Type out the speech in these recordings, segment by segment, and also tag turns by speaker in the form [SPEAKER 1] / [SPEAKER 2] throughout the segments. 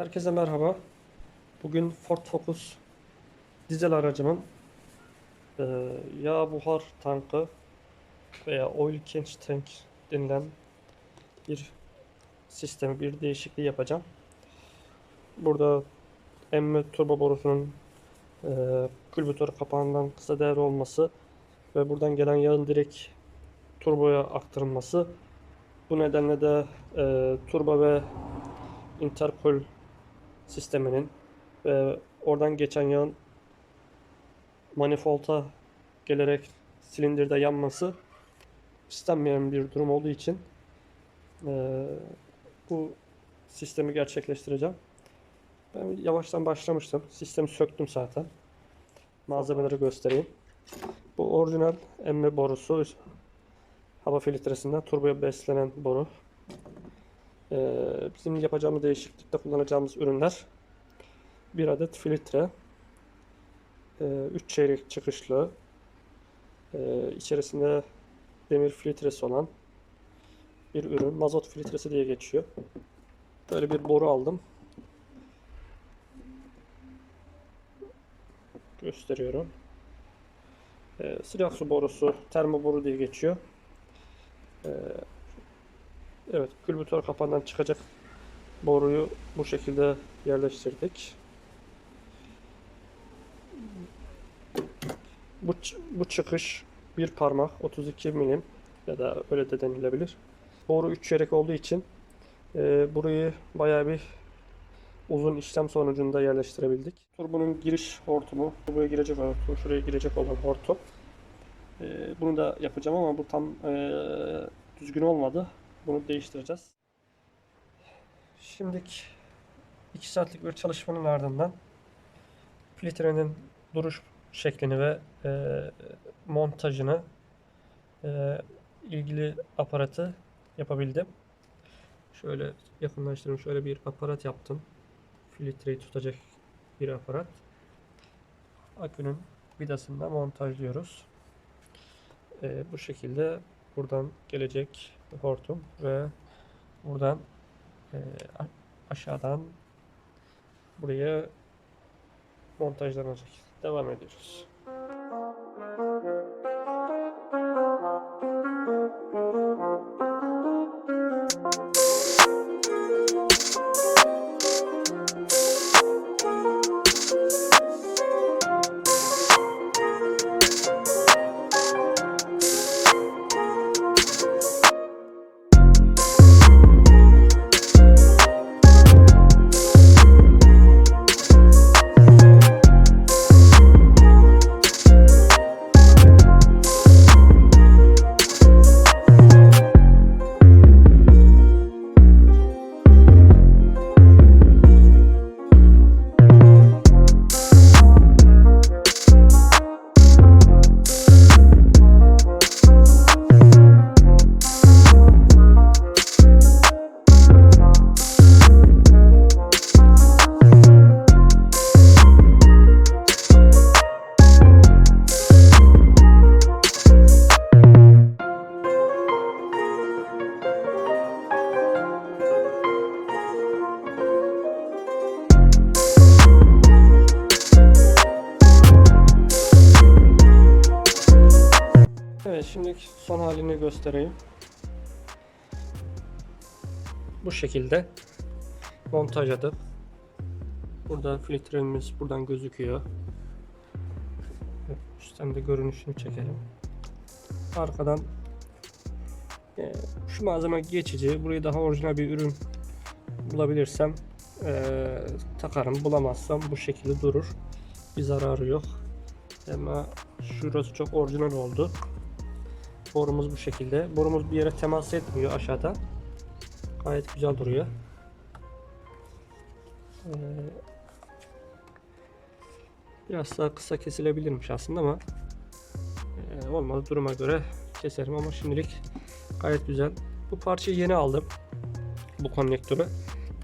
[SPEAKER 1] Herkese merhaba. Bugün Ford Focus dizel aracımın eee, yağ buhar tankı veya oil catch tank denilen bir sistemi, bir değişikliği yapacağım. Burada emme turbo borusunun eee külbütör kapağından kısa devre olması ve buradan gelen yağın direkt turboya aktarılması. Bu nedenle de eee turbo ve interkol sisteminin ve oradan geçen yağın manifolda gelerek silindirde yanması istenmeyen bir durum olduğu için eee, bu sistemi gerçekleştireceğim. Ben yavaştan başlamıştım. Sistemi söktüm zaten. Malzemeleri göstereyim. Bu orijinal emme borusu. Hava filtresinden turboya beslenen boru. Ee, bizim yapacağımız değişiklikte kullanacağımız ürünler bir adet filtre, 3 çeyrek çıkışlı, e, içerisinde demir filtresi olan bir ürün. Mazot filtresi diye geçiyor. Böyle bir boru aldım. Gösteriyorum. Sıcak su borusu, termo boru diye geçiyor. Evet, külbütör kapağından çıkacak boruyu bu şekilde yerleştirdik. Bu, bu çıkış bir parmak 32 milim ya da öyle de denilebilir. Boru 3 çeyrek olduğu için e, burayı bayağı bir uzun işlem sonucunda yerleştirebildik. Turbonun giriş hortumu, turboya girecek olan, tur- şuraya girecek olan hortum. E, bunu da yapacağım ama bu tam e, düzgün olmadı. Bunu değiştireceğiz. Şimdiki 2 saatlik bir çalışmanın ardından filtrenin duruş şeklini ve e, montajını e, ilgili aparatı yapabildim. Şöyle yakınlaştırdım. Şöyle bir aparat yaptım. Filtreyi tutacak bir aparat. Akünün vidasında montajlıyoruz. E, bu şekilde buradan gelecek hortum ve buradan e, aşağıdan buraya montajlanacak. Devam ediyoruz. Şimdi son halini göstereyim. Bu şekilde montajladık. Burada filtremiz buradan gözüküyor. Üstten de görünüşünü çekelim. Arkadan e, şu malzeme geçici. Burayı daha orijinal bir ürün bulabilirsem e, takarım. Bulamazsam bu şekilde durur. Bir zararı yok. Ama şurası çok orijinal oldu. Borumuz bu şekilde. Borumuz bir yere temas etmiyor aşağıda. Gayet güzel duruyor. Ee, biraz daha kısa kesilebilirmiş aslında ama e, olmadı duruma göre keserim ama şimdilik gayet güzel. Bu parçayı yeni aldım. Bu konnektörü.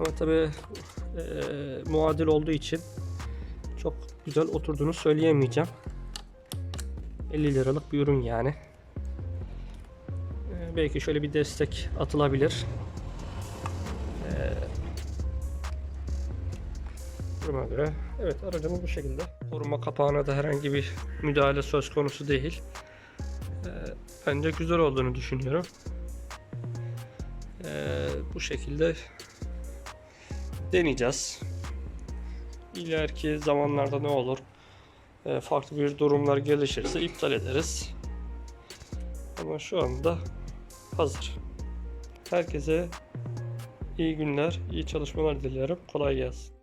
[SPEAKER 1] Ama tabi e, muadil olduğu için çok güzel oturduğunu söyleyemeyeceğim. 50 liralık bir ürün yani. Belki şöyle bir destek atılabilir. Ee, göre. Evet aracımız bu şekilde. Koruma kapağına da herhangi bir müdahale söz konusu değil. Ee, bence güzel olduğunu düşünüyorum. Ee, bu şekilde deneyeceğiz. İleriki zamanlarda ne olur? Ee, farklı bir durumlar gelişirse iptal ederiz. Ama şu anda hazır. Herkese iyi günler, iyi çalışmalar diliyorum. Kolay gelsin.